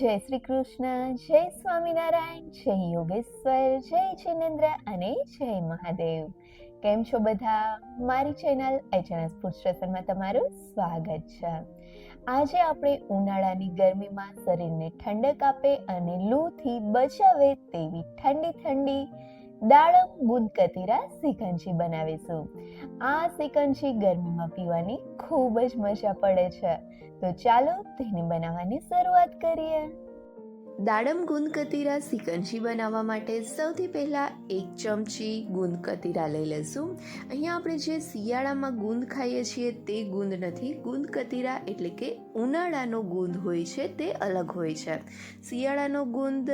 જય શ્રી કૃષ્ણ, જય સ્વામિનારાયણ, જય યોગેશ્વર, જય જિનેન્દ્ર અને જય મહાદેવ. કેમ છો બધા? મારી ચેનલ એચએનએસ ફૂડ તમારું સ્વાગત છે. આજે આપણે ઉનાળાની ગરમીમાં શરીરને ઠંડક આપે અને લૂથી બચાવે તેવી ઠંડી ઠંડી દાડમ ગુંદકતીરા સિકંજી બનાવીશું. આ સિકંજી ગરમીમાં પીવાની ખૂબ જ મજા પડે છે. તો ચાલો તેને બનાવવાની શરૂઆત કરીએ. દાડમ ગુંદ કતીરા સિકંજી બનાવવા માટે સૌથી પહેલાં એક ચમચી ગુંદ કતીરા લઈ લઈશું. અહીંયા આપણે જે શિયાળામાં ગુંદ ખાઈએ છીએ તે ગુંદ નથી. ગુંદ કતીરા એટલે કે ઉનાળાનો ગુંદ હોય છે તે અલગ હોય છે. શિયાળાનો ગુંદ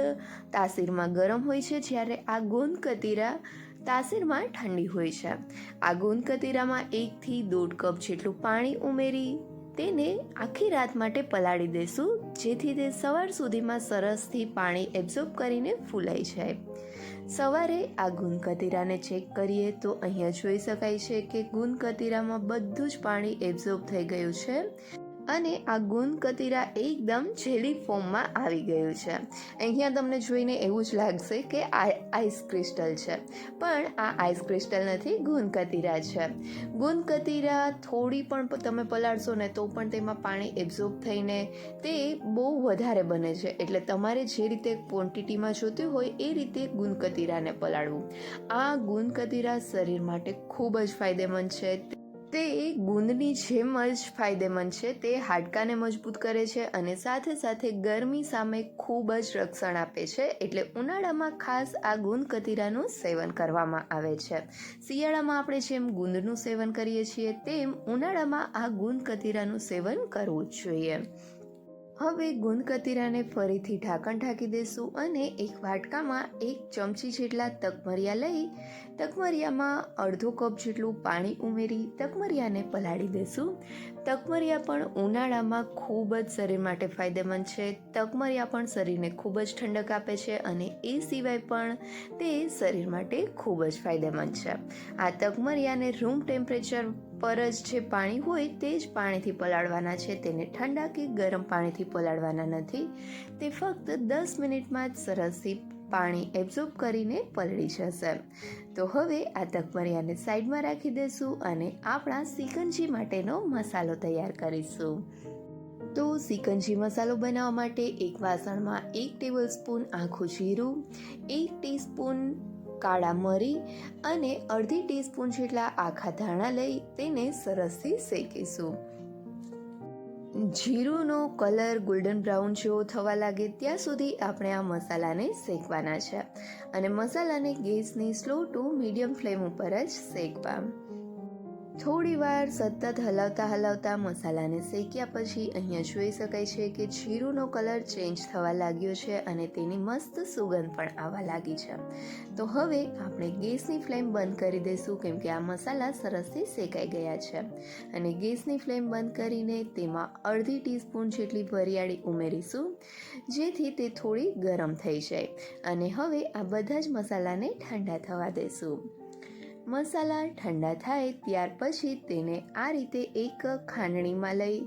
તાસીરમાં ગરમ હોય છે જ્યારે આ ગુંદ કતીરા તાસીરમાં ઠંડી હોય છે. આ ગુંદ કતીરામાં એકથી દોઢ કપ જેટલું પાણી ઉમેરી તેને આખી રાત માટે પલાળી દેશું, જેથી તે સવાર સુધીમાં સરસથી પાણી એબ્ઝોર્બ કરીને ફૂલાઈ જાય. સવારે આ ગુંદ કતીરાને ચેક કરીએ તો અહીંયા જોઈ શકાય છે કે ગુંદ કતીરામાં બધું જ પાણી એબ્ઝોર્બ થઈ ગયું છે. અને આ ગુંદ કતીરા એકદમ જેલી ફોર્મમાં આવી ગયું છે. અહીંયા તમને જોઈને એવું જ લાગશે કે આ આઈસ ક્રિસ્ટલ છે. પણ આ આઈસ ક્રિસ્ટલ નથી ગુંદ કતીરા છે. ગુંદ કતીરા થોડી પણ તમે પલાળશો ને તો પણ તેમાં પાણી એબ્ઝોર્બ થઈને તે બહુ વધારે બને છે. એટલે તમારે જે રીતે ક્વોન્ટિટીમાં જોતું હોય એ રીતે ગુંદ કતીરાને પલાળવું. આ ગુંદ કતીરા શરીર માટે ખૂબ જ ફાયદેમંદ છે. તે ગુંદની જેમ જ ફાયદેમંદ છે. તે હાડકાને મજબૂત કરે છે અને સાથે સાથે ગરમી સામે ખૂબ જ રક્ષણ આપે છે. એટલે ઉનાળામાં ખાસ આ ગુંદ કતીરાનું સેવન કરવામાં આવે છે. શિયાળામાં આપણે જેમ ગુંદનું સેવન કરીએ છીએ, તેમ ઉનાળામાં આ ગુંદ કતીરાનું સેવન કરવું જ જોઈએ. હવે ગુંદ કતીરાને ફરીથી ઢાંકણ ઢાંકી દઈશું અને એક વાટકામાં એક ચમચી જેટલા તકમરિયા લઈ તકમરિયામાં અડધો કપ જેટલું પાણી ઉમેરી તકમરિયાને પલાળી દઈશું તકમરિયા પણ ઉનાળામાં ખૂબ જ શરીર માટે ફાયદેમંદ છે. તકમરિયા પણ શરીરને ખૂબ જ ઠંડક આપે છે અને એ સિવાય પણ તે શરીર માટે ખૂબ જ ફાયદેમંદ છે. આ તકમરિયાને રૂમ ટેમ્પરેચર પર જ જે પાણી હોય તે જ પાણીથી પલાળવાના છે. તેને ઠંડા કે ગરમ પાણીથી પલાળવાના નથી. તે ફક્ત દસ મિનિટમાં જ સરસથી પાણી એબ્ઝોર્બ કરીને પલળી જશે. તો હવે આ તકમરિયાને સાઈડમાં રાખી દઈશું અને આપણા સિકંજી માટેનો મસાલો તૈયાર કરીશું. તો સિકંજી મસાલો બનાવવા માટે એક વાસણમાં એક ટેબલ સ્પૂન આખું જીરું, એક ટીસ્પૂન કાળા મરી અને અડધી ટીસ્પૂન જેટલા આખા ધાણા લઈ તેને સરસથી શેકીશું. જીરુંનો કલર ગોલ્ડન બ્રાઉન જેવો થવા લાગે ત્યાં સુધી આપણે આ મસાલાને શેકવાના છે. અને મસાલાને ગેસની સ્લો ટુ મીડિયમ ફ્લેમ ઉપર જ શેકવા થોડી વાર સતત હલાવતા હલાવતા મસાલાને શેક્યા પછી અહીંયા જોઈ શકાય છે કે જીરુંનો કલર ચેન્જ થવા લાગ્યો છે અને તેની મસ્ત સુગંધ પણ આવવા લાગી છે. તો હવે આપણે ગેસની ફ્લેમ બંધ કરી દઈશું કેમ કે આ મસાલા સરસથી શેકાઈ ગયા છે. અને ગેસની ફ્લેમ બંધ કરીને તેમાં અડધી ટીસ્પૂન જેટલી વરિયાળી ઉમેરીશું, જેથી તે થોડી ગરમ થઈ જાય. અને હવે આ બધા જ મસાલાને ઠંડા થવા દઈશું. મસાલા ઠંડા થાય ત્યાર પછી તેને આ રીતે એક ખાંડણીમાં લઈ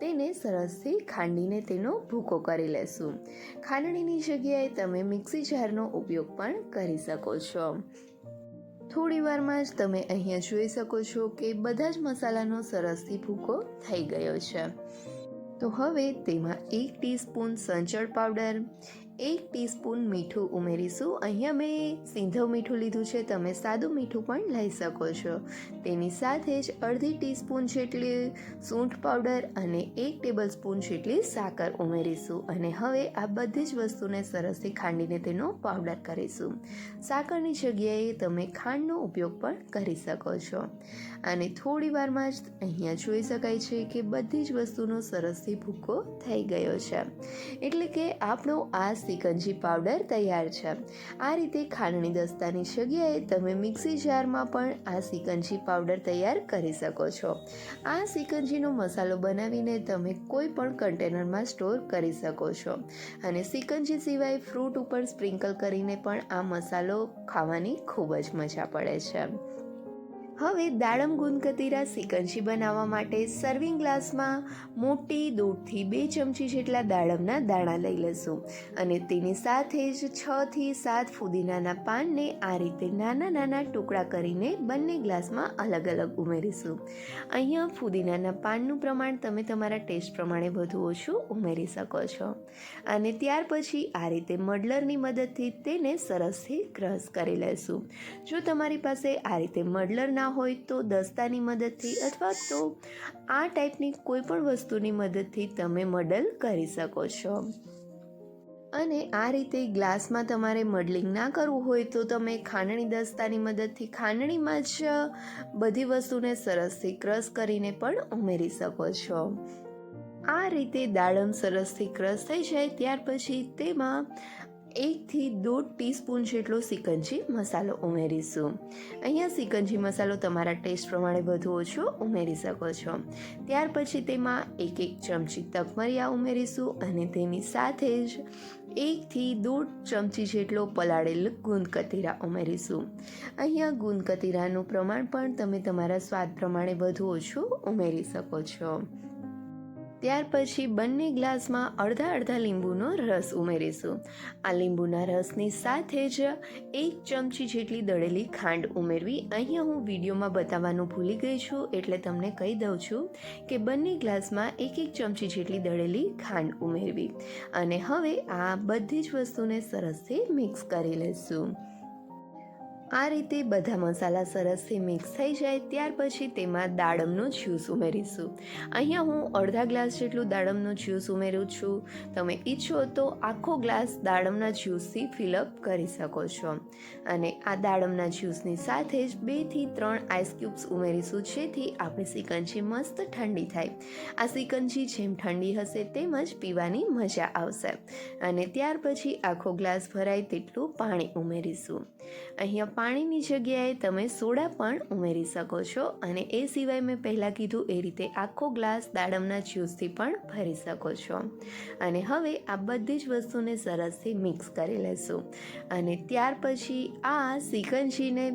તેને સરસથી ખાંડીને તેનો ભૂકો કરી લેશું. ખાંડણીની જગ્યાએ તમે મિક્સી જારનો ઉપયોગ પણ કરી શકો છો. થોડી વારમાં જ તમે અહીંયા જોઈ શકો છો કે બધા જ મસાલાનો સરસથી ભૂકો થઈ ગયો છે. તો હવે તેમાં એક ટીસ્પૂન સંચળ પાવડર એક ટીસ્પૂન મીઠું ઉમેરીશું. અહીંયા મેં સિંધવ મીઠું લીધું છે, તમે સાદું મીઠું પણ લઈ શકો છો. તેની સાથે જ અડધી ટીસ્પૂન જેટલી સૂંઠ પાવડર અને એક ટેબલ સ્પૂન જેટલી સાકર ઉમેરીશું અને હવે આ બધી જ વસ્તુને સરસથી ખાંડીને તેનો પાવડર કરીશું. સાકરની જગ્યાએ તમે ખાંડનો ઉપયોગ પણ કરી શકો છો. અને થોડી વારમાં જ અહીંયા જોઈ શકાય છે કે બધી જ વસ્તુનો સરસથી ભૂકો થઈ ગયો છે. એટલે કે આપણો આ સિકંજી પાવડર તૈયાર છે. આ રીતે ખાંડણી દસ્તાની જગ્યાએ તમે મિક્સી જારમાં પણ આ સિકંજી પાવડર તૈયાર કરી શકો છો. આ સિકંજીનો મસાલો બનાવીને તમે કોઈ પણ કન્ટેનરમાં સ્ટોર કરી શકો છો. અને સિકંજી સિવાય ફ્રૂટ ઉપર સ્પ્રિંકલ કરીને પણ આ મસાલો ખાવાની ખૂબ જ મજા પડે છે. હવે દાડમ ગુંદકતીરા સિકંજી બનાવવા માટે સર્વિંગ ગ્લાસમાં મોટી દોઢથી બે ચમચી જેટલા દાડમના દાણા લઈ લઈશું અને તેની સાથે જ છથી સાત ફુદીનાના પાનને આ રીતે નાના નાના ટુકડા કરીને બંને ગ્લાસમાં અલગ અલગ ઉમેરીશું. અહીંયા ફુદીનાના પાનનું પ્રમાણ તમે તમારા ટેસ્ટ પ્રમાણે વધુ ઓછું ઉમેરી શકો છો. અને ત્યાર પછી આ રીતે મડલરની મદદથી તેને સરસથી ક્રશ કરી લેશું જો તમારી પાસે આ રીતે મડલર ના હોય તો દસ્તાની મદદથી અથવા તો આ ટાઈપની કોઈ પણ વસ્તુની મદદથી તમે મડલ કરી શકો છો. અને આ રીતે ગ્લાસમાં તમારે મડલિંગ ના કરવું હોય તો તમે ખાંડણી દસ્તાની મદદથી ખાંડણીમાં જ બધી વસ્તુને સરસથી ક્રશ કરીને પણ ઉમેરી શકો છો. આ રીતે દાડમ સરસથી ક્રશ થઈ જાય ત્યાર પછી તેમાં એકથી દોઢ ટીસ્પૂન જેટલો સિકંજી મસાલો ઉમેરીશું. અહીંયા સિકંજી મસાલો તમારા ટેસ્ટ પ્રમાણે બધું ઓછો ઉમેરી શકો છો. ત્યાર પછી તેમાં એક એક ચમચી તકમરિયા ઉમેરીશું અને તેની સાથે જ એકથી દોઢ ચમચી જેટલો પલાળેલ ગુંદ કતીરા ઉમેરીશું. અહીંયા ગુંદ કતીરાનું પ્રમાણ પણ તમે તમારા સ્વાદ પ્રમાણે બધું ઓછું ઉમેરી શકો છો. ત્યાર પછી બંને ગ્લાસમાં અડધા અડધા લીંબુનો રસ ઉમેરીશું. આ લીંબુના રસની સાથે જ એક ચમચી જેટલી દળેલી ખાંડ ઉમેરવી અહીંયા હું વિડીયોમાં બતાવવાનું ભૂલી ગઈ છું, એટલે તમને કહી દઉં છું કે બંને ગ્લાસમાં એક એક ચમચી જેટલી દળેલી ખાંડ ઉમેરવી. અને હવે આ બધી જ વસ્તુને સરસથી મિક્સ કરી લઈશું. આ રીતે બધા મસાલા સરસથી મિક્સ થઈ જાય, ત્યાર પછી તેમાં દાડમનો જ્યુસ ઉમેરીશું. અહીંયા હું અડધા ગ્લાસ જેટલું દાડમનો જ્યુસ ઉમેરું છું. તમે ઈચ્છો તો આખો ગ્લાસ દાડમના જ્યુસથી ફિલઅપ કરી શકો છો. અને આ દાડમના જ્યુસની સાથે જ બેથી ત્રણ આઈસ ક્યુબ્સ ઉમેરીશું, જેથી આપણી સિકંજી મસ્ત ઠંડી થાય. આ સિકંજી જેમ ઠંડી હશે તેમ જ પીવાની મજા આવશે. અને ત્યાર પછી આખો ગ્લાસ ભરાય તેટલું પાણી ઉમેરીશું. અહીંયા પાણીની જગ્યાએ તમે સોડા પણ ઉમેરી શકો છો અને એ સિવાય મેં પહેલાં કીધું એ રીતે આખો ગ્લાસ દાડમના જ્યુસથી પણ ભરી શકો છો. અને હવે આ બધી જ વસ્તુને સરસથી મિક્સ કરી લેશું. અને ત્યાર પછી આ સિકંજીને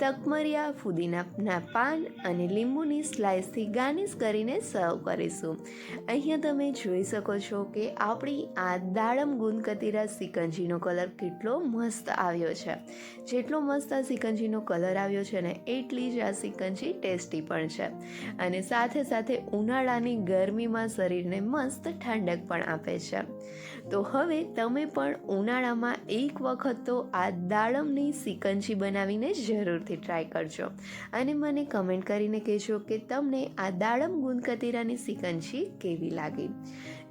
તકમરિયા, ફુદીનાના પાન અને લીંબુની સ્લાઇસથી ગાર્નિશ કરીને સર્વ કરીશું. અહીંયા તમે જોઈ શકો છો કે આપણી આ દાડમ ગુંદકતીરા સિકંજીનો કલર કેટલો મસ્ત આવ્યો છે. જેટલો મસ્ત આ સિકંજીનો કલર આવ્યો છે ને, એટલી જ આ સિકંજી ટેસ્ટી પણ છે. અને સાથે સાથે ઉનાળાની ગરમીમાં શરીરને મસ્ત ઠંડક પણ આપે છે. તો હવે તમે પણ ઉનાળામાં એક વખત તો આ દાડમની સિકંજી બનાવીને જરૂરથી ટ્રાય કરજો. અને મને કમેન્ટ કરીને કહેજો કે તમને આ દાડમ ગુંદકતીરાની સિકંજી કેવી લાગી?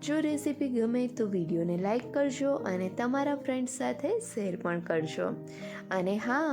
જો રેસીપી ગમે તો વિડીયોને લાઈક કરજો અને તમારા ફ્રેન્ડ્સ સાથે શેર પણ કરજો. અને હા